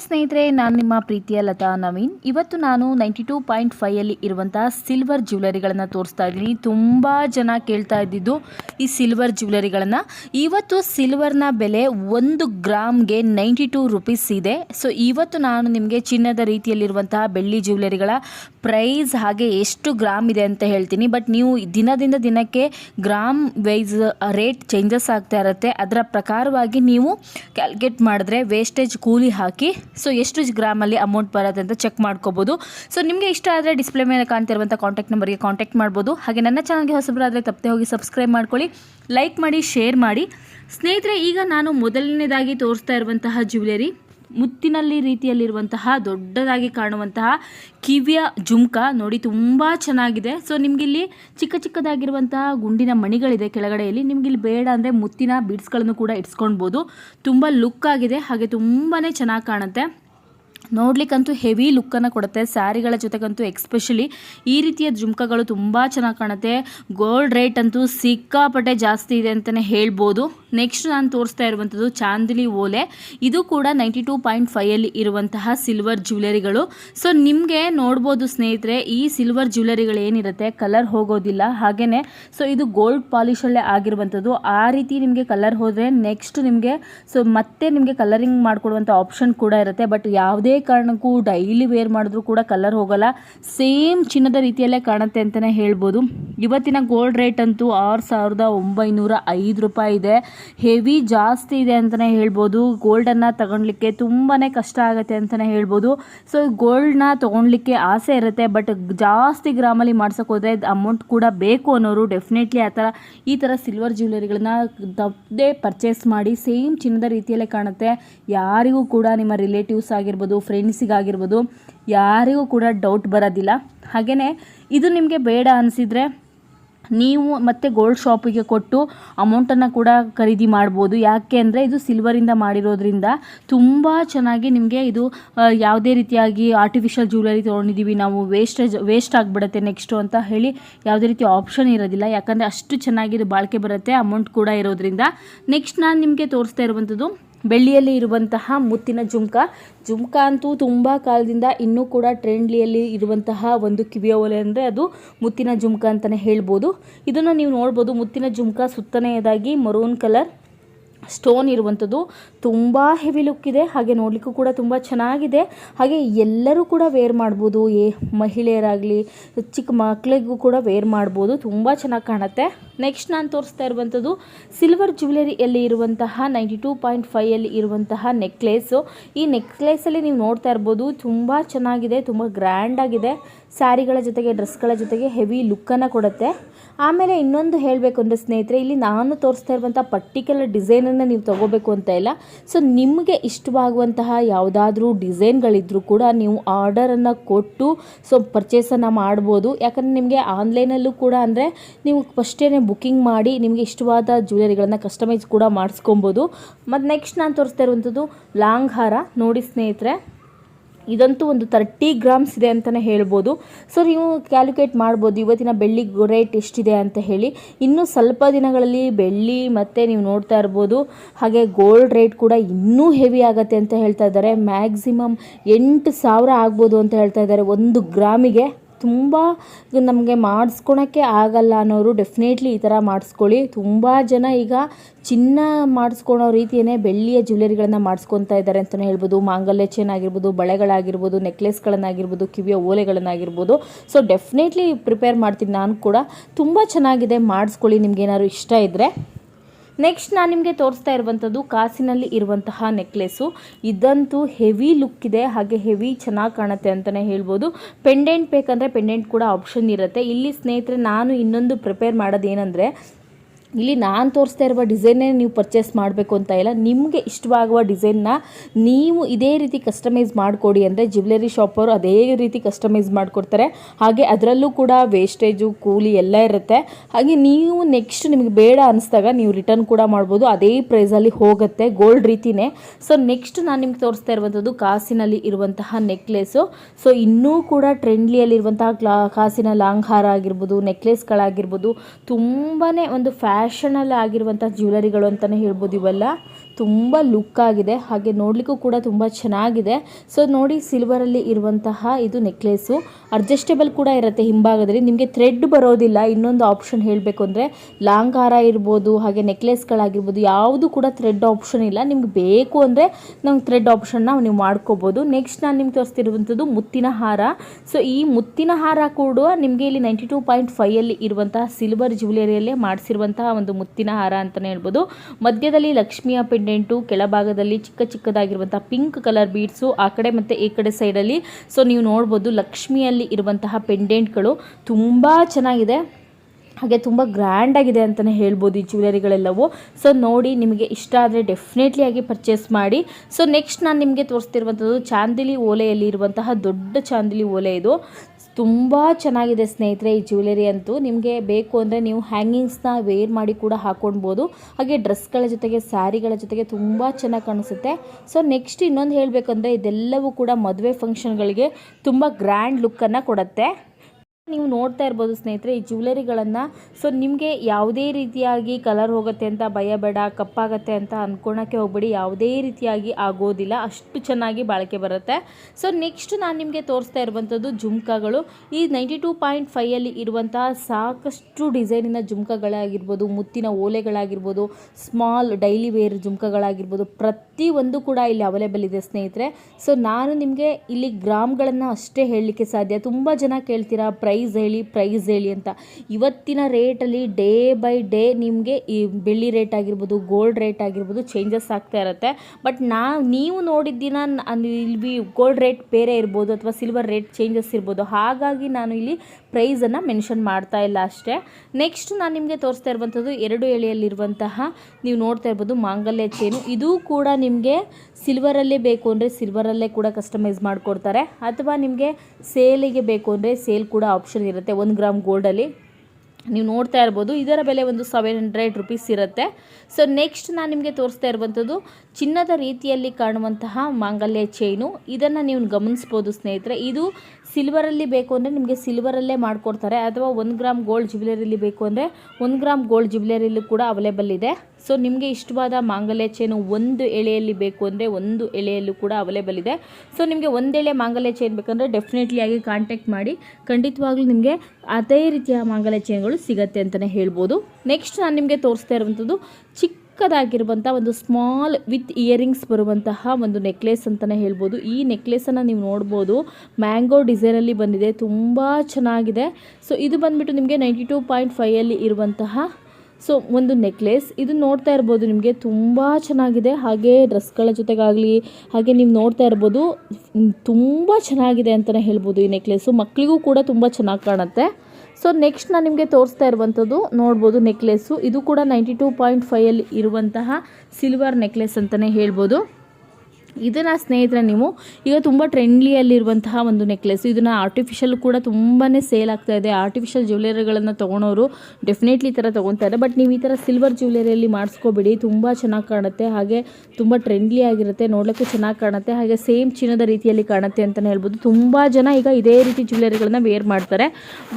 ಸ್ನೇಹಿತರೆ, ನಾನು ನಿಮ್ಮ ಪ್ರೀತಿಯ ಲತಾ ನವೀನ್. ಇವತ್ತು ನಾನು ನೈಂಟಿ ಟೂ ಪಾಯಿಂಟ್ ಫೈಯಲ್ಲಿ ಇರುವಂಥ ಸಿಲ್ವರ್ ಜ್ಯುವೆಲರಿಗಳನ್ನು ತೋರಿಸ್ತಾ ಇದ್ದೀನಿ. ತುಂಬ ಜನ ಕೇಳ್ತಾ ಇದ್ದಿದ್ದು ಈ ಸಿಲ್ವರ್ ಜ್ಯುವೆಲರಿಗಳನ್ನು. ಇವತ್ತು ಸಿಲ್ವರ್ನ ಬೆಲೆ ಒಂದು ಗ್ರಾಮ್ಗೆ ನೈಂಟಿ ಟೂ ರುಪೀಸ್ ಇದೆ. ಸೊ, ಇವತ್ತು ನಾನು ನಿಮಗೆ ಚಿನ್ನದ ರೀತಿಯಲ್ಲಿರುವಂತಹ ಬೆಳ್ಳಿ ಜ್ಯುವೆಲರಿಗಳ ಪ್ರೈಸ್ ಹಾಗೆ ಎಷ್ಟು ಗ್ರಾಮ್ ಇದೆ ಅಂತ ಹೇಳ್ತೀನಿ. ಬಟ್ ನೀವು ದಿನದಿಂದ ದಿನಕ್ಕೆ ಗ್ರಾಮ್ ವೈಸ್ ರೇಟ್ ಚೇಂಜಸ್ ಆಗ್ತಾ ಇರುತ್ತೆ. ಅದರ ಪ್ರಕಾರವಾಗಿ ನೀವು ಕ್ಯಾಲ್ಕುಲೇಟ್ ಮಾಡಿದ್ರೆ ವೇಸ್ಟೇಜ್ ಕೂಲಿ ಹಾಕಿ ಸೊ ಎಷ್ಟು ಗ್ರಾಮಲ್ಲಿ ಅಮೌಂಟ್ ಬರುತ್ತೆ ಅಂತ ಚೆಕ್ ಮಾಡ್ಕೋಬೋದು. ಸೊ ನಿಮಗೆ ಇಷ್ಟ ಆದರೆ ಡಿಸ್ಪ್ಲೇ ಮೇಲೆ ಕಾಣ್ತಿರುವಂಥ ಕಾಂಟ್ಯಾಕ್ಟ್ ನಂಬರ್ಗೆ ಕಾಂಟ್ಯಾಕ್ಟ್ ಮಾಡ್ಬೋದು. ಹಾಗೆ ನನ್ನ ಚಾನಲ್ಗೆ ಹೊಸಬರಾದರೆ ತಪ್ಪದೆ ಹೋಗಿ ಸಬ್ಸ್ಕ್ರೈಬ್ ಮಾಡ್ಕೊಳ್ಳಿ. ಲೈಕ್ ಮಾಡಿ ಶೇರ್ ಮಾಡಿ. ಸ್ನೇಹಿತರೆ, ಈಗ ನಾನು ಮೊದಲನೇದಾಗಿ ತೋರಿಸ್ತಾ ಇರುವಂತಹ ಜ್ಯುವೆಲರಿ ಮುತ್ತಿನಲ್ಲಿ ರೀತಿಯಲ್ಲಿರುವಂತಹ, ದೊಡ್ಡದಾಗಿ ಕಾಣುವಂತಹ ಕಿವಿಯ ಜುಮ್ಕ ನೋಡಿ ತುಂಬ ಚೆನ್ನಾಗಿದೆ. ಸೊ ನಿಮಗಿಲ್ಲಿ ಚಿಕ್ಕ ಚಿಕ್ಕದಾಗಿರುವಂತಹ ಗುಂಡಿನ ಮಣಿಗಳಿದೆ ಕೆಳಗಡೆಯಲ್ಲಿ. ನಿಮಗಿಲ್ಲಿ ಬೇಡ ಅಂದರೆ ಮುತ್ತಿನ ಬೀಡ್ಸ್ಗಳನ್ನು ಕೂಡ ಇಟ್ಸ್ಕೊಳ್ಬೋದು. ತುಂಬ ಲುಕ್ ಆಗಿದೆ, ಹಾಗೆ ತುಂಬಾ ಚೆನ್ನಾಗಿ ಕಾಣುತ್ತೆ. ನೋಡ್ಲಿಕ್ಕಂತೂ ಹೆವಿ ಲುಕ್ಕನ್ನು ಕೊಡುತ್ತೆ. ಸ್ಯಾರಿಗಳ ಜೊತೆಗಂತೂ ಎಕ್ಸ್ಪೆಷಲಿ ಈ ರೀತಿಯ ಜುಮ್ಕಗಳು ತುಂಬ ಚೆನ್ನಾಗಿ ಕಾಣುತ್ತೆ. ಗೋಲ್ಡ್ ರೇಟ್ ಅಂತೂ ಸಿಕ್ಕಾಪಟ್ಟೆ ಜಾಸ್ತಿ ಇದೆ ಅಂತಲೇ ಹೇಳ್ಬೋದು. ನೆಕ್ಸ್ಟ್ ನಾನು ತೋರಿಸ್ತಾ ಇರುವಂಥದ್ದು ಚಾಂದಿಲಿ ಓಲೆ. ಇದು ಕೂಡ ನೈಂಟಿ ಟೂ ಪಾಯಿಂಟ್ ಫೈಯಲ್ಲಿ ಇರುವಂತಹ ಸಿಲ್ವರ್ ಜ್ಯುವೆಲರಿಗಳು ಸೊ ನಿಮಗೆ ನೋಡ್ಬೋದು ಸ್ನೇಹಿತರೆ, ಈ ಸಿಲ್ವರ್ ಜ್ಯುವೆಲರಿಗಳು ಏನಿರುತ್ತೆ? ಕಲರ್ ಹೋಗೋದಿಲ್ಲ. ಹಾಗೇ ಸೊ ಇದು ಗೋಲ್ಡ್ ಪಾಲಿಷಲ್ಲೇ ಆಗಿರುವಂಥದ್ದು. ಆ ರೀತಿ ನಿಮಗೆ ಕಲರ್ ಹೋದರೆ ನೆಕ್ಸ್ಟ್ ನಿಮಗೆ ಸೊ ಮತ್ತೆ ನಿಮಗೆ ಕಲರಿಂಗ್ ಮಾಡಿಕೊಡುವಂಥ ಆಪ್ಷನ್ ಕೂಡ ಇರುತ್ತೆ. ಬಟ್ ಯಾವುದೇ ಕಾರಣಕ್ಕೂ ಡೈಲಿ ವೇರ್ ಮಾಡಿದ್ರೂ ಕೂಡ ಕಲರ್ ಹೋಗಲ್ಲ. ಸೇಮ್ ಚಿನ್ನದ ರೀತಿಯಲ್ಲೇ ಕಾಣುತ್ತೆ ಅಂತಲೇ ಹೇಳ್ಬೋದು. ಇವತ್ತಿನ ಗೋಲ್ಡ್ ರೇಟ್ ಅಂತೂ ಆರು ಸಾವಿರದ ಒಂಬೈನೂರ ಐದು ರೂಪಾಯಿ ಇದೆ. ಹೆವಿ ಜಾಸ್ತಿ ಇದೆ ಅಂತಲೇ ಹೇಳ್ಬೋದು. ಗೋಲ್ಡನ್ನು ತಗೊಳ್ಲಿಕ್ಕೆ ತುಂಬಾ ಕಷ್ಟ ಆಗುತ್ತೆ ಅಂತಲೇ ಹೇಳ್ಬೋದು. ಸೊ ಗೋಲ್ಡ್ನ ತೊಗೊಳ್ಲಿಕ್ಕೆ ಆಸೆ ಇರುತ್ತೆ ಬಟ್ ಜಾಸ್ತಿ ಗ್ರಾಮಲ್ಲಿ ಮಾಡ್ಸೋಕೆ ಹೋದರೆ ಅಮೌಂಟ್ ಕೂಡ ಬೇಕು ಅನ್ನೋರು ಡೆಫಿನೆಟ್ಲಿ ಆ ಥರ ಈ ಥರ ಸಿಲ್ವರ್ ಜ್ಯುವೆಲರಿಗಳನ್ನ ತಪ್ಪದೇ ಪರ್ಚೇಸ್ ಮಾಡಿ ಸೇಮ್ ಚಿನ್ನದ ರೀತಿಯಲ್ಲೇ ಕಾಣುತ್ತೆ. ಯಾರಿಗೂ ಕೂಡ ನಿಮ್ಮ ರಿಲೇಟಿವ್ಸ್ ಆಗಿರ್ಬೋದು ಫ್ರೆಂಡ್ಸಿಗಾಗಿರ್ಬೋದು ಯಾರಿಗೂ ಕೂಡ ಡೌಟ್ ಬರೋದಿಲ್ಲ. ಹಾಗೆಯೇ ಇದು ನಿಮಗೆ ಬೇಡ ಅನಿಸಿದರೆ ನೀವು ಮತ್ತೆ ಗೋಲ್ಡ್ ಶಾಪಿಗೆ ಕೊಟ್ಟು ಅಮೌಂಟನ್ನು ಕೂಡ ಖರೀದಿ ಮಾಡ್ಬೋದು. ಯಾಕೆ ಅಂದರೆ ಇದು ಸಿಲ್ವರಿಂದ ಮಾಡಿರೋದ್ರಿಂದ ತುಂಬ ಚೆನ್ನಾಗಿ ನಿಮಗೆ ಇದು ಯಾವುದೇ ರೀತಿಯಾಗಿ ಆರ್ಟಿಫಿಷಿಯಲ್ ಜ್ಯುವೆಲರಿ ತೊಗೊಂಡಿದ್ದೀವಿ ನಾವು ವೇಸ್ಟೇಜ್ ವೇಸ್ಟ್ ಆಗಿಬಿಡುತ್ತೆ ನೆಕ್ಸ್ಟು ಅಂತ ಹೇಳಿ ಯಾವುದೇ ರೀತಿ ಆಪ್ಷನ್ ಇರೋದಿಲ್ಲ. ಯಾಕಂದರೆ ಅಷ್ಟು ಚೆನ್ನಾಗಿ ಇದು ಬಾಳಿಕೆ ಬರುತ್ತೆ ಅಮೌಂಟ್ ಕೂಡ ಇರೋದ್ರಿಂದ. ನೆಕ್ಸ್ಟ್ ನಾನು ನಿಮಗೆ ತೋರಿಸ್ತಾ ಇರುವಂಥದ್ದು ಬೆಳ್ಳಿಯಲ್ಲಿ ಇರುವಂತಹ ಮುತ್ತಿನ ಜುಮ್ಕ. ಜುಮ್ಕ ಅಂತೂ ತುಂಬ ಕಾಲದಿಂದ ಇನ್ನೂ ಕೂಡ ಟ್ರೆಂಡ್ಲಿಯಲ್ಲಿ ಇರುವಂತಹ ಒಂದು ಕಿವಿಯ ಒಲೆ ಅಂದರೆ ಅದು ಮುತ್ತಿನ ಜುಮ್ಕ ಅಂತಲೇ ಹೇಳ್ಬೋದು. ಇದನ್ನು ನೀವು ನೋಡ್ಬೋದು, ಮುತ್ತಿನ ಜುಮ್ಕ ಸುತ್ತನೆಯದಾಗಿ ಮರೂನ್ ಕಲರ್. ಸ್ಟೋನ್ ಇರುವಂಥದ್ದು ತುಂಬ ಹೆವಿ ಲುಕ್ ಇದೆ. ಹಾಗೆ ನೋಡಲಿಕ್ಕೂ ಕೂಡ ತುಂಬ ಚೆನ್ನಾಗಿದೆ. ಹಾಗೆ ಎಲ್ಲರೂ ಕೂಡ ವೇರ್ ಮಾಡ್ಬೋದು. ಏ ಮಹಿಳೆಯರಾಗಲಿ, ಚಿಕ್ಕ ಮಕ್ಕಳಿಗೂ ಕೂಡ ವೇರ್ ಮಾಡ್ಬೋದು. ತುಂಬ ಚೆನ್ನಾಗಿ ಕಾಣುತ್ತೆ. ನೆಕ್ಸ್ಟ್ ನಾನು ತೋರಿಸ್ತಾ ಇರುವಂಥದ್ದು ಸಿಲ್ವರ್ ಜ್ಯುವೆಲರಿಯಲ್ಲಿ ಇರುವಂತಹ ನೈಂಟಿ ಟೂ ಪಾಯಿಂಟ್ ಫೈಯಲ್ಲಿ ಇರುವಂತಹ ನೆಕ್ಲೇಸು. ಈ ನೆಕ್ಲೇಸಲ್ಲಿ ನೀವು ನೋಡ್ತಾ ಇರ್ಬೋದು ತುಂಬ ಚೆನ್ನಾಗಿದೆ, ತುಂಬ ಗ್ರ್ಯಾಂಡಾಗಿದೆ. ಸ್ಯಾರಿಗಳ ಜೊತೆಗೆ, ಡ್ರೆಸ್ಗಳ ಜೊತೆಗೆ ಹೆವಿ ಲುಕ್ಕನ್ನು ಕೊಡುತ್ತೆ. ಆಮೇಲೆ ಇನ್ನೊಂದು ಹೇಳಬೇಕು ಅಂದರೆ ಸ್ನೇಹಿತರೆ, ಇಲ್ಲಿ ನಾನು ತೋರಿಸ್ತಾ ಇರುವಂಥ ಪರ್ಟಿಕ್ಯುಲರ್ ಡಿಸೈನನ್ನು ನೀವು ತೊಗೋಬೇಕು ಅಂತ ಇಲ್ಲ. ಸೊ ನಿಮಗೆ ಇಷ್ಟವಾಗುವಂತಹ ಯಾವುದಾದ್ರೂ ಡಿಸೈನ್ಗಳಿದ್ರೂ ಕೂಡ ನೀವು ಆರ್ಡರನ್ನು ಕೊಟ್ಟು, ಸೊ, ಪರ್ಚೇಸನ್ನು ಮಾಡ್ಬೋದು. ಯಾಕಂದರೆ ನಿಮಗೆ ಆನ್ಲೈನಲ್ಲೂ ಕೂಡ ಅಂದರೆ ನೀವು ಫಸ್ಟೇ ಬುಕ್ಕಿಂಗ್ ಮಾಡಿ ನಿಮಗೆ ಇಷ್ಟವಾದ ಜ್ಯುವೆಲರಿಗಳನ್ನು ಕಸ್ಟಮೈಸ್ ಕೂಡ ಮಾಡಿಸ್ಕೊಬೋದು. ಮತ್ತು ನೆಕ್ಸ್ಟ್ ನಾನು ತೋರಿಸ್ತಾ ಇರುವಂಥದ್ದು ಲಾಂಗ್ ಹಾರ. ನೋಡಿ ಸ್ನೇಹಿತರೆ. ಇದಂತೂ ಒಂದು ತರ್ಟಿ ಗ್ರಾಮ್ಸ್ ಇದೆ ಅಂತಲೇ ಹೇಳ್ಬೋದು. ಸೊ ನೀವು ಕ್ಯಾಲ್ಕುಲೇಟ್ ಮಾಡ್ಬೋದು. ಇವತ್ತಿನ ಬೆಳ್ಳಿ ರೇಟ್ ಎಷ್ಟಿದೆ ಅಂತ ಹೇಳಿ. ಇನ್ನೂ ಸ್ವಲ್ಪ ದಿನಗಳಲ್ಲಿ ಬೆಳ್ಳಿ ಮತ್ತು ನೀವು ನೋಡ್ತಾ ಇರ್ಬೋದು. ಹಾಗೆ ಗೋಲ್ಡ್ ರೇಟ್ ಕೂಡ ಇನ್ನೂ ಹೆವಿ ಆಗುತ್ತೆ ಅಂತ ಹೇಳ್ತಾ ಇದ್ದಾರೆ. ಮ್ಯಾಕ್ಸಿಮಮ್ ಎಂಟು ಸಾವಿರ ಆಗ್ಬೋದು ಅಂತ ಹೇಳ್ತಾ ಇದ್ದಾರೆ. ಒಂದು ಗ್ರಾಮಿಗೆ ತುಂಬ ನಮಗೆ ಮಾಡಿಸ್ಕೊಳಕ್ಕೆ ಆಗಲ್ಲ ಅನ್ನೋರು ಡೆಫಿನೆಟ್ಲಿ ಈ ಥರ ಮಾಡಿಸ್ಕೊಳ್ಳಿ. ತುಂಬ ಜನ ಈಗ ಚಿನ್ನ ಮಾಡಿಸ್ಕೊಳೋ ರೀತಿಯೇ ಬೆಳ್ಳಿಯ ಜ್ಯುವೆಲರಿಗಳನ್ನು ಮಾಡಿಸ್ಕೊತಾ ಇದ್ದಾರೆ ಅಂತಲೇ ಹೇಳ್ಬೋದು. ಮಾಂಗಲ್ಯ ಚೈನ್ ಆಗಿರ್ಬೋದು, ಬಳೆಗಳಾಗಿರ್ಬೋದು ನೆಕ್ಲೆಸ್ಗಳನ್ನಾಗಿರ್ಬೋದು ಕಿವಿಯ ಓಲೆಗಳನ್ನಾಗಿರ್ಬೋದು. ಸೊ ಡೆಫಿನೆಟ್ಲಿ ಪ್ರಿಪೇರ್ ಮಾಡ್ತೀನಿ. ನಾನು ಕೂಡ ತುಂಬ ಚೆನ್ನಾಗಿದೆ. ಮಾಡಿಸ್ಕೊಳ್ಳಿ. ನಿಮಗೇನಾದ್ರು ಇಷ್ಟ ಇದ್ದರೆ ನೆಕ್ಸ್ಟ್ ನಾನು ನಿಮಗೆ ತೋರಿಸ್ತಾ ಇರುವಂಥದ್ದು ಕಾಸಿನಲ್ಲಿ ಇರುವಂತಹ ನೆಕ್ಲೆಸ್ಸು ಇದಂತೂ ಹೆವಿ ಲುಕ್ ಇದೆ, ಹಾಗೆ ಹೆವಿ ಚೆನ್ನಾಗಿ ಕಾಣುತ್ತೆ ಅಂತಲೇ ಹೇಳ್ಬೋದು. ಪೆಂಡೆಂಟ್ ಬೇಕಂದರೆ ಪೆಂಡೆಂಟ್ ಕೂಡ ಆಪ್ಷನ್ ಇರುತ್ತೆ. ಇಲ್ಲಿ ಸ್ನೇಹಿತರೆ, ನಾನು ಇನ್ನೊಂದು ಪ್ರಿಪೇರ್ ಮಾಡೋದೇನೆಂದರೆ ಇಲ್ಲಿ ನಾನು ತೋರಿಸ್ತಾ ಇರುವ ಡಿಸೈನ್ನೇ ನೀವು ಪರ್ಚೇಸ್ ಮಾಡಬೇಕು ಅಂತ ಇಲ್ಲ. ನಿಮಗೆ ಇಷ್ಟವಾಗುವ ಡಿಸೈನ್ನ ನೀವು ಇದೇ ರೀತಿ ಕಸ್ಟಮೈಸ್ ಮಾಡಿಕೊಡಿ ಅಂದರೆ ಜ್ಯುವೆಲರಿ ಶಾಪವರು ಅದೇ ರೀತಿ ಕಸ್ಟಮೈಸ್ ಮಾಡಿಕೊಡ್ತಾರೆ. ಹಾಗೆ ಅದರಲ್ಲೂ ಕೂಡ ವೇಸ್ಟೇಜು ಕೂಲಿ ಎಲ್ಲ ಇರುತ್ತೆ. ಹಾಗೆ ನೀವು ನೆಕ್ಸ್ಟ್ ನಿಮಗೆ ಬೇಡ ಅನಿಸ್ದಾಗ ನೀವು ರಿಟರ್ನ್ ಕೂಡ ಮಾಡ್ಬೋದು. ಅದೇ ಪ್ರೈಸಲ್ಲಿ ಹೋಗುತ್ತೆ ಗೋಲ್ಡ್ ರೀತಿನೇ. ಸೊ ನೆಕ್ಸ್ಟ್ ನಾನು ನಿಮ್ಗೆ ತೋರಿಸ್ತಾ ಇರುವಂಥದ್ದು ಕಾಸಿನಲ್ಲಿ ಇರುವಂತಹ ನೆಕ್ಲೆಸು ಸೊ ಇನ್ನೂ ಕೂಡ ಟ್ರೆಂಡ್ಲಿಯಲ್ಲಿರುವಂತಹ ಕ್ಲಾ ಕಾಸಿನ ಲಾಂಗ್ ಹಾರ ಆಗಿರ್ಬೋದು ನೆಕ್ಲೆಸ್ಗಳಾಗಿರ್ಬೋದು ತುಂಬಾ ಒಂದು ಫ್ಯಾಷನಲ್ಲಿ ಆಗಿರುವಂಥ ಜ್ಯುವೆಲರಿಗಳು ಅಂತಲೇ ಹೇಳ್ಬೋದು ಇವೆಲ್ಲ. ತುಂಬ ಲುಕ್ ಆಗಿದೆ. ಹಾಗೆ ನೋಡಲಿಕ್ಕೂ ಕೂಡ ತುಂಬ ಚೆನ್ನಾಗಿದೆ. ಸೊ ನೋಡಿ ಸಿಲ್ವರಲ್ಲಿ ಇರುವಂತಹ ಇದು ನೆಕ್ಲೇಸು ಅಡ್ಜಸ್ಟೇಬಲ್ ಕೂಡ ಇರುತ್ತೆ ಹಿಂಭಾಗದಲ್ಲಿ. ನಿಮಗೆ ಥ್ರೆಡ್ ಬರೋದಿಲ್ಲ. ಇನ್ನೊಂದು ಆಪ್ಷನ್ ಹೇಳಬೇಕು ಅಂದರೆ ಲಾಂಗ್ ಹಾರ ಇರ್ಬೋದು, ಹಾಗೆ ನೆಕ್ಲೆಸ್ಗಳಾಗಿರ್ಬೋದು ಯಾವುದು ಕೂಡ ಥ್ರೆಡ್ ಆಪ್ಷನ್ ಇಲ್ಲ. ನಿಮ್ಗೆ ಬೇಕು ಅಂದರೆ ನಮ್ಗೆ ಥ್ರೆಡ್ ಆಪ್ಷನ್ನ ನೀವು ಮಾಡ್ಕೋಬೋದು. ನೆಕ್ಸ್ಟ್ ನಾನು ನಿಮ್ಗೆ ತೋರಿಸ್ತಿರುವಂಥದ್ದು ಮುತ್ತಿನ ಹಾರ. ಸೊ ಈ ಮುತ್ತಿನ ಹಾರ ಕೂಡ ನಿಮಗೆ ಇಲ್ಲಿ ನೈಂಟಿ ಟೂ ಪಾಯಿಂಟ್ ಫೈಯಲ್ಲಿ ಇರುವಂತಹ ಸಿಲ್ವರ್ ಜ್ಯುವೆಲರಿಯಲ್ಲೇ ಮಾಡಿಸಿರುವಂತಹ ಒಂದು ಮುತ್ತಿನ ಹಾರ ಅಂತಲೇ ಹೇಳ್ಬೋದು. ಮಧ್ಯದಲ್ಲಿ ಲಕ್ಷ್ಮಿಯ ಪೆಂಡೆಂಟು ಕೆಳಭಾಗದಲ್ಲಿ ಚಿಕ್ಕ ಚಿಕ್ಕದಾಗಿರುವಂತಹ ಪಿಂಕ್ ಕಲರ್ ಬೀಡ್ಸು ಆ ಕಡೆ ಮತ್ತೆ ಈ ಕಡೆ ಸೈಡಲ್ಲಿ. ಸೊ ನೀವು ನೋಡ್ಬೋದು ಲಕ್ಷ್ಮಿಯಲ್ಲಿ ಇರುವಂತಹ ಪೆಂಡೆಂಟ್ಗಳು ತುಂಬ ಚೆನ್ನಾಗಿದೆ. ಹಾಗೆ ತುಂಬ ಗ್ರ್ಯಾಂಡ್ ಆಗಿದೆ ಅಂತಲೇ ಹೇಳ್ಬೋದು ಈ ಜ್ಯುವೆಲರಿಗಳೆಲ್ಲವೂ ಸೊ ನೋಡಿ ನಿಮಗೆ ಇಷ್ಟ ಆದರೆ ಡೆಫಿನೆಟ್ಲಿ ಆಗಿ ಪರ್ಚೇಸ್ ಮಾಡಿ. ಸೊ ನೆಕ್ಸ್ಟ್ ನಾನು ನಿಮಗೆ ತೋರಿಸ್ತಿರುವಂಥದ್ದು ಚಾಂದಿಲಿ ಓಲೆಯಲ್ಲಿ ಇರುವಂತಹ ದೊಡ್ಡ ಚಾಂದಿಲಿ ಓಲೆ ಇದು. ತುಂಬ ಚೆನ್ನಾಗಿದೆ ಸ್ನೇಹಿತರೆ ಈ ಜ್ಯುವೆಲರಿ ಅಂತೂ. ನಿಮಗೆ ಬೇಕು ಅಂದರೆ ನೀವು ಹ್ಯಾಂಗಿಂಗ್ಸ್ನ ವೇರ್ ಮಾಡಿ ಕೂಡ ಹಾಕೊಳ್ಬೋದು ಹಾಗೆ ಡ್ರೆಸ್ಗಳ ಜೊತೆಗೆ ಸ್ಯಾರಿಗಳ ಜೊತೆಗೆ ತುಂಬ ಚೆನ್ನಾಗಿ ಕಾಣಿಸುತ್ತೆ. ಸೊ ನೆಕ್ಸ್ಟ್ ಇನ್ನೊಂದು ಹೇಳಬೇಕಂದ್ರೆ ಇದೆಲ್ಲವೂ ಕೂಡ ಮದುವೆ ಫಂಕ್ಷನ್ಗಳಿಗೆ ತುಂಬ ಗ್ರ್ಯಾಂಡ್ ಲುಕ್ಕನ್ನು ಕೊಡುತ್ತೆ. ನೀವು ನೋಡ್ತಾ ಇರ್ಬೋದು ಸ್ನೇಹಿತರೆ, ಈ ಜ್ಯುವೆಲರಿಗಳನ್ನು ಸೊ ನಿಮಗೆ ಯಾವುದೇ ರೀತಿಯಾಗಿ ಕಲರ್ ಹೋಗುತ್ತೆ ಅಂತ ಭಯ ಬೇಡ, ಕಪ್ಪಾಗತ್ತೆ ಅಂತ ಅಂದ್ಕೊಳಕ್ಕೆ ಹೋಗ್ಬೇಡಿ. ಯಾವುದೇ ರೀತಿಯಾಗಿ ಆಗೋದಿಲ್ಲ, ಅಷ್ಟು ಚೆನ್ನಾಗಿ ಬಾಳಿಕೆ ಬರುತ್ತೆ. ಸೊ ನೆಕ್ಸ್ಟ್ ನಾನು ನಿಮಗೆ ತೋರಿಸ್ತಾ ಇರುವಂಥದ್ದು ಜುಮ್ಕಾಗಳು. ಈ ನೈಂಟಿ ಟೂ ಪಾಯಿಂಟ್ ಫೈಯಲ್ಲಿ ಇರುವಂತಹ ಸಾಕಷ್ಟು ಡಿಸೈನಿನ ಜುಮ್ಕಗಳಾಗಿರ್ಬೋದು, ಮುತ್ತಿನ ಓಲೆಗಳಾಗಿರ್ಬೋದು ಸ್ಮಾಲ್ ಡೈಲಿ ವೇರ್ ಜುಮ್ಕಾಗಳಾಗಿರ್ಬೋದು, ಪ್ರತಿಯೊಂದು ಕೂಡ ಇಲ್ಲಿ ಅವೈಲೇಬಲ್ ಇದೆ ಸ್ನೇಹಿತರೆ. ಸೊ ನಾನು ನಿಮಗೆ ಇಲ್ಲಿ ಗ್ರಾಮ್ಗಳನ್ನು ಅಷ್ಟೇ ಹೇಳಲಿಕ್ಕೆ ಸಾಧ್ಯ. ತುಂಬ ಜನ ಕೇಳ್ತೀರಾ ಪ್ರೈಸ್ ಹೇಳಿ ಪ್ರೈಸ್ ಹೇಳಿ ಅಂತ. ಇವತ್ತಿನ ರೇಟಲ್ಲಿ ಡೇ ಬೈ ಡೇ ನಿಮಗೆ ಈ ಬೆಳ್ಳಿ ರೇಟ್ ಆಗಿರ್ಬೋದು, ಗೋಲ್ಡ್ ರೇಟ್ ಆಗಿರ್ಬೋದು ಚೇಂಜಸ್ ಆಗ್ತಾ ಇರುತ್ತೆ. ಬಟ್ ನಾ, ನೀವು ನೋಡಿದ್ದಿನ ಇಲ್ಲಿ ಗೋಲ್ಡ್ ರೇಟ್ ಬೇರೆ ಇರ್ಬೋದು ಅಥವಾ ಸಿಲ್ವರ್ ರೇಟ್ ಚೇಂಜಸ್ ಇರ್ಬೋದು. ಹಾಗಾಗಿ ನಾನು ಇಲ್ಲಿ ಪ್ರೈಸನ್ನು ಮೆನ್ಷನ್ ಮಾಡ್ತಾ ಇಲ್ಲ ಅಷ್ಟೇ. ನೆಕ್ಸ್ಟ್ ನಾನು ನಿಮಗೆ ತೋರಿಸ್ತಾ ಇರುವಂಥದ್ದು ಎರಡು ಎಳೆಯಲ್ಲಿರುವಂತಹ, ನೀವು ನೋಡ್ತಾ ಇರ್ಬೋದು ಮಾಂಗಲ್ಯ ಚೇನು ಇದು ಕೂಡ ನಿಮಗೆ ಸಿಲ್ವರಲ್ಲೇ ಬೇಕು ಅಂದರೆ ಸಿಲ್ವರಲ್ಲೇ ಕೂಡ ಕಸ್ಟಮೈಸ್ ಮಾಡಿಕೊಡ್ತಾರೆ. ಅಥವಾ ನಿಮಗೆ ಸೇಲಿಗೆ ಬೇಕು ಅಂದರೆ ಸೇಲ್ ಕೂಡ ಆಪ್ಷನ್ ಇರುತ್ತೆ. ಒಂದು ಗ್ರಾಮ್ ಗೋಲ್ಡಲ್ಲಿ ನೀವು ನೋಡ್ತಾ ಇರ್ಬೋದು, ಇದರ ಬೆಲೆ ಒಂದು ಸೆವೆನ್ ಹಂಡ್ರೆಡ್ ರುಪೀಸ್ ಇರುತ್ತೆ. ಸೊ ನೆಕ್ಸ್ಟ್ ನಾನು ನಿಮಗೆ ತೋರಿಸ್ತಾ ಇರುವಂಥದ್ದು ಚಿನ್ನದ ರೀತಿಯಲ್ಲಿ ಕಾಣುವಂತಹ ಮಾಂಗಲ್ಯ ಚೈನು ಇದನ್ನು ನೀವು ಗಮನಿಸ್ಬೋದು ಸ್ನೇಹಿತರೆ. ಇದು ಸಿಲ್ವರಲ್ಲಿ ಬೇಕು ಅಂದರೆ ನಿಮಗೆ ಸಿಲ್ವರಲ್ಲೇ ಮಾಡಿಕೊಡ್ತಾರೆ. ಅಥವಾ ಒಂದು ಗ್ರಾಮ್ ಗೋಲ್ಡ್ ಜ್ಯುವೆಲರಿಲಿ ಬೇಕು ಅಂದರೆ ಒಂದು ಗ್ರಾಮ್ ಗೋಲ್ಡ್ ಜ್ಯುವೆಲರಿಲೂ ಕೂಡ ಅವೈಲೇಬಲ್ ಇದೆ. ಸೊ ನಿಮಗೆ ಇಷ್ಟವಾದ ಮಾಂಗಲ್ಯ ಚೈನು ಒಂದು ಎಳೆಯಲ್ಲಿ ಬೇಕು ಅಂದರೆ ಒಂದು ಎಳೆಯಲ್ಲೂ ಕೂಡ ಅವೈಲೇಬಲ್ ಇದೆ. ಸೊ ನಿಮಗೆ ಒಂದೆಳೆ ಮಾಂಗಲ್ಯ ಚೈನ್ ಬೇಕಂದರೆ ಡೆಫಿನೆಟ್ಲಿ ಆಗಿ ಕಾಂಟ್ಯಾಕ್ಟ್ ಮಾಡಿ. ಖಂಡಿತವಾಗ್ಲೂ ನಿಮಗೆ ಅದೇ ರೀತಿಯ ಮಾಂಗಲ್ಯ ಚೈನ್ಗಳು ಸಿಗತ್ತೆ ಅಂತಲೇ ಹೇಳ್ಬೋದು. ನೆಕ್ಸ್ಟ್ ನಾನು ನಿಮಗೆ ತೋರಿಸ್ತಾ ಇರುವಂಥದ್ದು ಚಿಕ್ಕದಾಗಿರುವಂಥ ಒಂದು ಸ್ಮಾಲ್ ವಿತ್ ಇಯರಿಂಗ್ಸ್ ಬರುವಂತಹ ಒಂದು ನೆಕ್ಲೆಸ್ ಅಂತಲೇ ಹೇಳ್ಬೋದು. ಈ ನೆಕ್ಲೆಸನ್ನು ನೀವು ನೋಡ್ಬೋದು ಮ್ಯಾಂಗೋ ಡಿಸೈನಲ್ಲಿ ಬಂದಿದೆ, ತುಂಬ ಚೆನ್ನಾಗಿದೆ. ಸೊ ಇದು ಬಂದುಬಿಟ್ಟು ನಿಮಗೆ ನೈಂಟಿ ಟೂ ಪಾಯಿಂಟ್ ಫೈಯಲ್ಲಿ ಇರುವಂತಹ ಸೊ, ಒಂದು ನೆಕ್ಲೆಸ್ ಇದು ನೋಡ್ತಾ ಇರ್ಬೋದು ನಿಮಗೆ ತುಂಬ ಚೆನ್ನಾಗಿದೆ. ಹಾಗೆ ಡ್ರೆಸ್ಗಳ ಜೊತೆಗಾಗಲಿ, ಹಾಗೆ ನೀವು ನೋಡ್ತಾ ಇರ್ಬೋದು, ತುಂಬ ಚೆನ್ನಾಗಿದೆ ಅಂತಲೇ ಹೇಳ್ಬೋದು ಈ ನೆಕ್ಲೆಸ್ಸು ಮಕ್ಕಳಿಗೂ ಕೂಡ ತುಂಬ ಚೆನ್ನಾಗಿ ಕಾಣುತ್ತೆ. ಸೊ ನೆಕ್ಸ್ಟ್ ನಾನು ನಿಮಗೆ ತೋರಿಸ್ತಾ ಇರುವಂಥದ್ದು ನೋಡ್ಬೋದು ನೆಕ್ಲೆಸ್ಸು ಇದು ಕೂಡ ನೈಂಟಿ ಟೂ ಪಾಯಿಂಟ್ ಫೈವಲ್ಲಿ ಇರುವಂತಹ ಸಿಲ್ವರ್ ನೆಕ್ಲೆಸ್ ಅಂತಲೇ ಹೇಳ್ಬೋದು. ಇದನ್ನು ಸ್ನೇಹಿತರೆ ನೀವು ಈಗ ತುಂಬ ಟ್ರೆಂಡ್ಲಿಯಲ್ಲಿರುವಂತಹ ಒಂದು ನೆಕ್ಲೆಸ್ ಇದನ್ನು ಆರ್ಟಿಫಿಷಿಯಲ್ ಕೂಡ ತುಂಬಾ ಸೇಲ್ ಆಗ್ತಾ ಇದೆ. ಆರ್ಟಿಫಿಷಿಯಲ್ ಜ್ಯುವೆಲರಿಗಳನ್ನು ತೊಗೊಳೋರು ಡೆಫಿನೆಟ್ಲಿ ಥರ ತೊಗೊತಾರೆ ಬಟ್ ನೀವು ಈ ಥರ ಸಿಲ್ವರ್ ಜ್ಯುವೆಲರಿಯಲ್ಲಿ ಮಾಡಿಸ್ಕೋಬೇಡಿ. ತುಂಬ ಚೆನ್ನಾಗಿ ಕಾಣುತ್ತೆ. ಹಾಗೆ ತುಂಬ ಟ್ರೆಂಡ್ಲಿ ಆಗಿರುತ್ತೆ. ನೋಡೋಕ್ಕೂ ಚೆನ್ನಾಗಿ ಕಾಣುತ್ತೆ. ಹಾಗೆ ಸೇಮ್ ಚಿನ್ನದ ರೀತಿಯಲ್ಲಿ ಕಾಣುತ್ತೆ ಅಂತಲೇ ಹೇಳ್ಬೋದು. ತುಂಬ ಜನ ಈಗ ಇದೇ ರೀತಿ ಜ್ಯುವೆಲರಿಗಳನ್ನ ವೇರ್ ಮಾಡ್ತಾರೆ.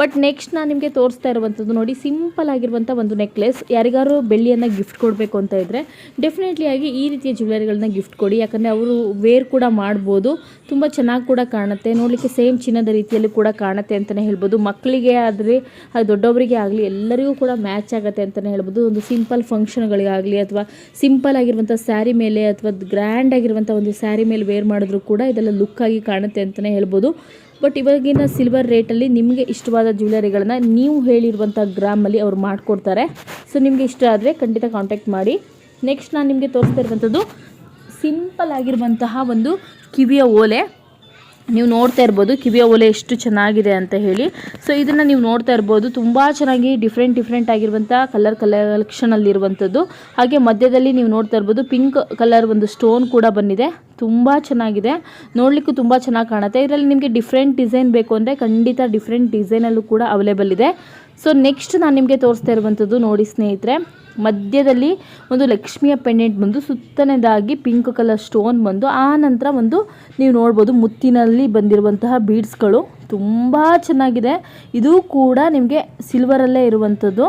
ಬಟ್ ನೆಕ್ಸ್ಟ್ ನಾನು ನಿಮಗೆ ತೋರಿಸ್ತಾ ಇರುವಂಥದ್ದು ನೋಡಿ ಸಿಂಪಲ್ ಆಗಿರುವಂಥ ಒಂದು ನೆಕ್ಲೆಸ್ ಯಾರಿಗಾರು ಬೆಳ್ಳಿಯನ್ನು ಗಿಫ್ಟ್ ಕೊಡಬೇಕು ಅಂತ ಇದ್ದರೆ ಡೆಫಿನೆಟ್ಲಿ ಆಗಿ ಈ ರೀತಿಯ ಜ್ಯುವೆಲರಿಗಳನ್ನ ಗಿಫ್ಟ್ ಕೊಡಿ. ಯಾಕಂದರೆ ಅವರು ವೇರ್ ಕೂಡ ಮಾಡ್ಬೋದು. ತುಂಬ ಚೆನ್ನಾಗಿ ಕೂಡ ಕಾಣುತ್ತೆ. ನೋಡಲಿಕ್ಕೆ ಸೇಮ್ ಚಿನ್ನದ ರೀತಿಯಲ್ಲಿ ಕೂಡ ಕಾಣುತ್ತೆ ಅಂತಲೇ ಹೇಳ್ಬೋದು. ಮಕ್ಕಳಿಗೆ ಆದರೆ ಅದು ದೊಡ್ಡವರಿಗೆ ಆಗಲಿ, ಎಲ್ಲರಿಗೂ ಕೂಡ ಮ್ಯಾಚ್ ಆಗುತ್ತೆ ಅಂತಲೇ ಹೇಳ್ಬೋದು. ಒಂದು ಸಿಂಪಲ್ ಫಂಕ್ಷನ್ಗಳಿಗಾಗಲಿ ಅಥವಾ ಸಿಂಪಲ್ ಆಗಿರುವಂಥ ಸ್ಯಾರಿ ಮೇಲೆ ಅಥವಾ ಗ್ರ್ಯಾಂಡ್ ಆಗಿರುವಂಥ ಒಂದು ಸ್ಯಾರಿ ಮೇಲೆ ವೇರ್ ಮಾಡಿದ್ರು ಕೂಡ ಇದೆಲ್ಲ ಲುಕ್ ಆಗಿ ಕಾಣುತ್ತೆ ಅಂತಲೇ ಹೇಳ್ಬೋದು. ಬಟ್ ಇವಾಗಿನ ಸಿಲ್ವರ್ ರೇಟಲ್ಲಿ ನಿಮಗೆ ಇಷ್ಟವಾದ ಜ್ಯುವೆಲರಿಗಳನ್ನ ನೀವು ಹೇಳಿರುವಂಥ ಗ್ರಾಮಲ್ಲಿ ಅವ್ರು ಮಾಡಿಕೊಡ್ತಾರೆ. ಸೊ ನಿಮಗೆ ಇಷ್ಟ ಆದರೆ ಖಂಡಿತ ಕಾಂಟ್ಯಾಕ್ಟ್ ಮಾಡಿ. ನೆಕ್ಸ್ಟ್ ನಾನು ನಿಮಗೆ ತೋರಿಸ್ತಾ ಇರುವಂಥದ್ದು ಸಿಂಪಲ್ ಆಗಿರುವಂತಹ ಒಂದು ಕಿವಿಯ ಓಲೆ. ನೀವು ನೋಡ್ತಾ ಇರ್ಬೋದು ಕಿವಿಯ ಓಲೆ ಎಷ್ಟು ಚೆನ್ನಾಗಿದೆ ಅಂತ ಹೇಳಿ. ಸೊ ಇದನ್ನು ನೀವು ನೋಡ್ತಾ ಇರ್ಬೋದು. ತುಂಬ ಚೆನ್ನಾಗಿ ಡಿಫ್ರೆಂಟ್ ಡಿಫ್ರೆಂಟ್ ಆಗಿರುವಂಥ ಕಲರ್ ಕಲೆಕ್ಷನಲ್ಲಿರುವಂಥದ್ದು ಹಾಗೆ ಮಧ್ಯದಲ್ಲಿ ನೀವು ನೋಡ್ತಾ ಇರ್ಬೋದು ಪಿಂಕ್ ಕಲರ್ ಒಂದು ಸ್ಟೋನ್ ಕೂಡ ಬಂದಿದೆ. ತುಂಬ ಚೆನ್ನಾಗಿದೆ. ನೋಡಲಿಕ್ಕೂ ತುಂಬ ಚೆನ್ನಾಗಿ ಕಾಣುತ್ತೆ. ಇದರಲ್ಲಿ ನಿಮಗೆ ಡಿಫ್ರೆಂಟ್ ಡಿಸೈನ್ ಬೇಕು ಅಂದರೆ ಖಂಡಿತ ಡಿಫ್ರೆಂಟ್ ಡಿಸೈನಲ್ಲೂ ಕೂಡ ಅವೈಲೇಬಲ್ ಇದೆ. ಸೊ ನೆಕ್ಸ್ಟ್ ನಾನು ನಿಮಗೆ ತೋರಿಸ್ತಾ ಇರುವಂಥದ್ದು ನೋಡಿ ಸ್ನೇಹಿತರೆ, ಮಧ್ಯದಲ್ಲಿ ಒಂದು ಲಕ್ಷ್ಮಿಯ ಪೆಂಡೆಂಟ್ ಬಂದು ಸುತ್ತನೇದಾಗಿ ಪಿಂಕ್ ಕಲರ್ ಸ್ಟೋನ್ ಬಂದು, ಆ ನಂತರ ಒಂದು ನೀವು ನೋಡ್ಬೋದು ಮುತ್ತಿನಲ್ಲಿ ಬಂದಿರುವಂತಹ ಬೀಡ್ಸ್ಗಳು. ತುಂಬ ಚೆನ್ನಾಗಿದೆ. ಇದು ಕೂಡ ನಿಮಗೆ ಸಿಲ್ವರಲ್ಲೇ ಇರುವಂಥದ್ದು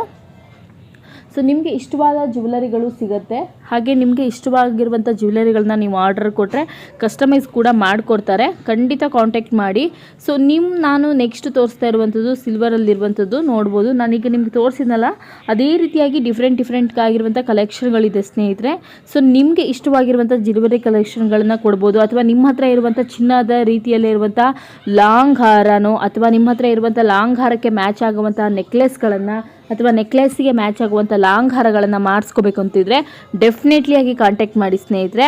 ಸೊ ನಿಮಗೆ ಇಷ್ಟವಾದ ಜ್ಯುವೆಲರಿಗಳು ಸಿಗುತ್ತೆ? ಹಾಗೆ ನಿಮಗೆ ಇಷ್ಟವಾಗಿರುವಂಥ ಜ್ಯುವೆಲರಿಗಳನ್ನ ನೀವು ಆರ್ಡರ್ ಕೊಟ್ಟರೆ ಕಸ್ಟಮೈಸ್ ಕೂಡ ಮಾಡಿಕೊಡ್ತಾರೆ. ಖಂಡಿತ ಕಾಂಟ್ಯಾಕ್ಟ್ ಮಾಡಿ. ಸೊ ನಿಮ್ಮ ನಾನು ನೆಕ್ಸ್ಟ್ ತೋರಿಸ್ತಾ ಇರುವಂಥದ್ದು ಸಿಲ್ವರಲ್ಲಿರುವಂಥದ್ದು ನೋಡ್ಬೋದು. ನಾನೀಗ ನಿಮ್ಗೆ ತೋರಿಸಿದ್ನಲ್ಲ, ಅದೇ ರೀತಿಯಾಗಿ ಡಿಫ್ರೆಂಟ್ ಡಿಫ್ರೆಂಟ್ ಆಗಿರುವಂಥ ಕಲೆಕ್ಷನ್ಗಳಿದೆ ಸ್ನೇಹಿತರೆ. ಸೊ ನಿಮಗೆ ಇಷ್ಟವಾಗಿರುವಂಥ ಜ್ಯುವೆಲರಿ ಕಲೆಕ್ಷನ್ಗಳನ್ನ ಕೊಡ್ಬೋದು. ಅಥವಾ ನಿಮ್ಮ ಹತ್ರ ಇರುವಂಥ ಚಿನ್ನದ ರೀತಿಯಲ್ಲಿ ಇರುವಂಥ ಲಾಂಗ್ ಹಾರನೋ ಅಥವಾ ನಿಮ್ಮ ಹತ್ರ ಇರುವಂಥ ಲಾಂಗ್ ಹಾರಕ್ಕೆ ಮ್ಯಾಚ್ ಆಗುವಂಥ ನೆಕ್ಲೆಸ್ಗಳನ್ನು ಅಥವಾ ನೆಕ್ಲೆಸ್ಗೆ ಮ್ಯಾಚ್ ಆಗುವಂಥ ಲಾಂಗ್ ಹಾರಗಳನ್ನು ಮಾಡಿಸ್ಕೋಬೇಕು ಅಂತಿದ್ರೆ ಡೆಫಿನೆಟ್ಲಿ ಆಗಿ ಕಾಂಟ್ಯಾಕ್ಟ್ ಮಾಡಿ ಸ್ನೇಹಿತರೆ.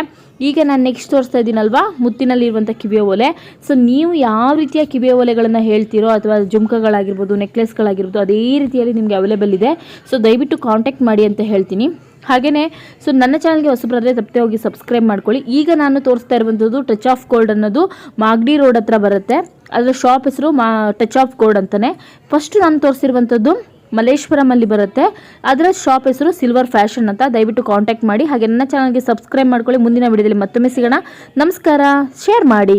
ಈಗ ನಾನು ನೆಕ್ಸ್ಟ್ ತೋರಿಸ್ತಾ ಇದ್ದೀನಲ್ವಾ? ಮುತ್ತಿನಲ್ಲಿರುವಂಥ ಕಿವಿಯ ಓಲೆ ಸೊ ನೀವು ಯಾವ ರೀತಿಯ ಕಿವಿಯ ಓಲೆಗಳನ್ನು ಹೇಳ್ತೀರೋ ಅಥವಾ ಜುಮ್ಕಗಳಾಗಿರ್ಬೋದು, ನೆಕ್ಲೆಸ್ಗಳಾಗಿರ್ಬೋದು, ಅದೇ ರೀತಿಯಲ್ಲಿ ನಿಮಗೆ ಅವೈಲೇಬಲ್ ಇದೆ. ಸೊ ದಯವಿಟ್ಟು ಕಾಂಟ್ಯಾಕ್ಟ್ ಮಾಡಿ ಅಂತ ಹೇಳ್ತೀನಿ. ಹಾಗೆಯೇ ಸೊ ನನ್ನ ಚಾನಲ್ಗೆ ಹೊಸಬರಾದರೆ ತಪ್ಪದೆ ಹೋಗಿ ಸಬ್ಸ್ಕ್ರೈಬ್ ಮಾಡ್ಕೊಳ್ಳಿ. ಈಗ ನಾನು ತೋರಿಸ್ತಾ ಇರುವಂಥದ್ದು ಟಚ್ ಆಫ್ ಗೋಲ್ಡ್ ಅನ್ನೋದು ಮಾಗಡಿ ರೋಡ್ ಹತ್ರ ಬರುತ್ತೆ. ಅದರ ಶಾಪ್ ಹೆಸರು ಮಾ ಟಚ್ ಆಫ್ ಗೋಲ್ಡ್ ಅಂತಲೇ ಫಸ್ಟ್ ನಾನು ತೋರಿಸಿರುವಂಥದ್ದು ಮಲ್ಲೇಶ್ವರಮಲ್ಲಿ ಬರುತ್ತೆ. ಅದರ ಶಾಪ್ ಹೆಸರು ಸಿಲ್ವರ್ ಫ್ಯಾಷನ್ ಅಂತ ದಯವಿಟ್ಟು ಕಾಂಟ್ಯಾಕ್ಟ್ ಮಾಡಿ. ಹಾಗೆ ನನ್ನ ಚಾನಲ್ಗೆ ಸಬ್ಸ್ಕ್ರೈಬ್ ಮಾಡ್ಕೊಳ್ಳಿ. ಮುಂದಿನ ವಿಡಿಯೋದಲ್ಲಿ ಮತ್ತೊಮ್ಮೆ ಸಿಗೋಣ. ನಮಸ್ಕಾರ. ಶೇರ್ ಮಾಡಿ.